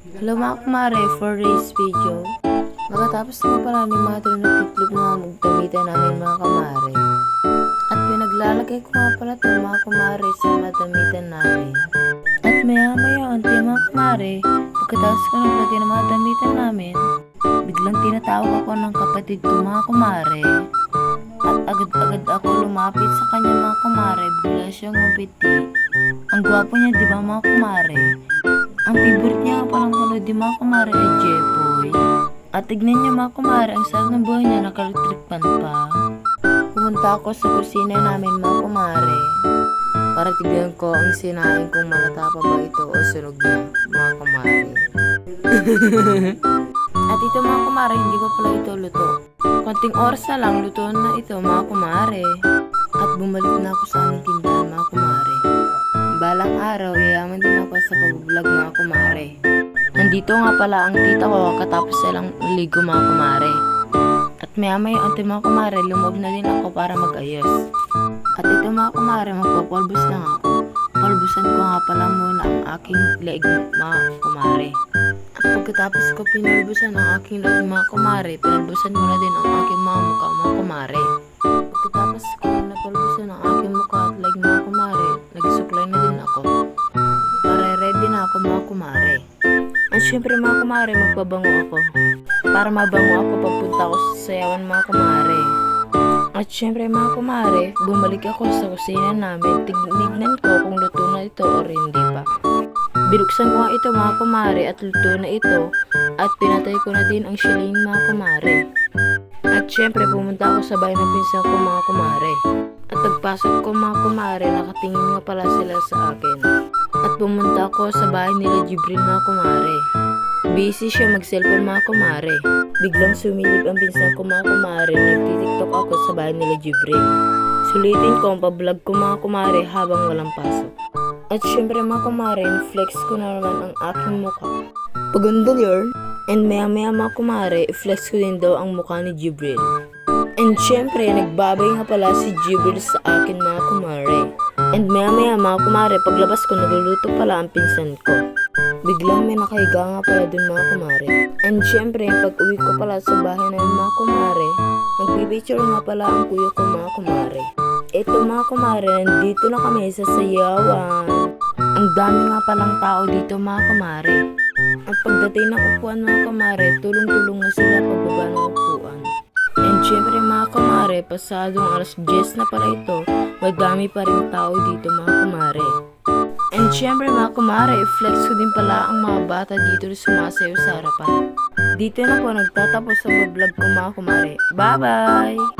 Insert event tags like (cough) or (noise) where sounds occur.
Hello mga kumare, for this video. Makatapos na pala ni Mother na titlog na magdamitan namin mga kumare. At pinaglalagay ko nga pala ito mga kumare sa madamitan namin. At maya maya unti mga kumare, pagkatapos ko naglagay ng mga damitan namin, biglang tinatawag ako ng kapatid ko mga kumare. At agad-agad ako lumapit sa kanya mga kumare, bigla siyang ngumiti. Ang gwapo niya di ba mga kumare? Ang kuno di mga kumare ay Jepoy. At tignan niyo mga kumare, ang sarap ng buhay niya, naka-electric pan pa. Pumunta ako sa kusina namin mga kumare. Para tignan ko ang sinain kung malata pa ba ito o sunog na mga kumare. (laughs) At ito mga kumare, hindi pa pala ito luto. Konting oras na lang, luto na ito mga kumare. At bumalik na ako sa aming tindahan mga kumare. Balang araw, yayaman din ako sa pag-vlog mga kumare. Nandito nga pala ang tita ko katapos silang ligo mga kumare. At maya maya unti mga kumare, lumob na din ako para mag-ayos. At ito mga kumare, magpapulbos lang ako. Pulbusan ko nga pala muna ang aking leeg mga kumare. At pagkatapos ko pinulbusan ang aking leeg mga kumare, pinulbusan ko na din ang aking mga mukha mga kumare. Pagkatapos ko napulbusan ang aking mukha at leeg mga kumare, nagsuklay na din ako. Para ready na ako mga kumare. At syempre mga kumare, magpabango ako. Para mabango ako pagpunta ako sa sayawan mga kumare. At syempre mga kumare, bumalik ako sa kusina namin. Tignan ko kung luto na ito o hindi pa. Binuksan ko nga ito mga kumare at luto na ito. At pinatay ko na din ang shilling mga kumare. At syempre pumunta ako sa bahay ng pinsan ko mga kumare. At pagpasok ko mga kumare, nakatingin nga pala sila sa akin. At pumunta ako sa bahay nila Jibril mga kumare. Busy siya mag-cellphone mga kumare. Biglang sumilip ang pinsan ko mga kumare. Nagtitiktok ako sa bahay nila Jibril. Sulitin ko ang pa-vlog ko mga kumare habang walang pasok. At syempre mga kumare, flex ko na naman ang aking mukha. Paganda yun. And maya maya mga kumare, i-flex ko din daw ang mukha ni Jibril. And syempre, nagbabay nga pala si Jibril sa akin mga kumare. And maya maya mga kumare, paglabas ko, nagluluto pala ang pinsan ko. Biglang may nakahiga nga pala dun mga kumare. And syempre, pag uwi ko pala sa bahay ng mga kumare, magpipicture nga pala ang kuya ko mga kumare. Ito mga kumare, nandito na kami sa sayawan. Ang dami nga palang tao dito mga kumare. At pagdating ng upuan mga kumare, tulong-tulong na sila pagbaba ng upuan. And syempre mga kumare, pasadong alas 10 na pala ito, madami pa rin tao dito mga kumare. And syempre mga kumare, i-flex ko din pala ang mga bata dito na sumasayaw sa harapan. Dito na po nagtatapos ang vlog ko mga kumare. Bye-bye!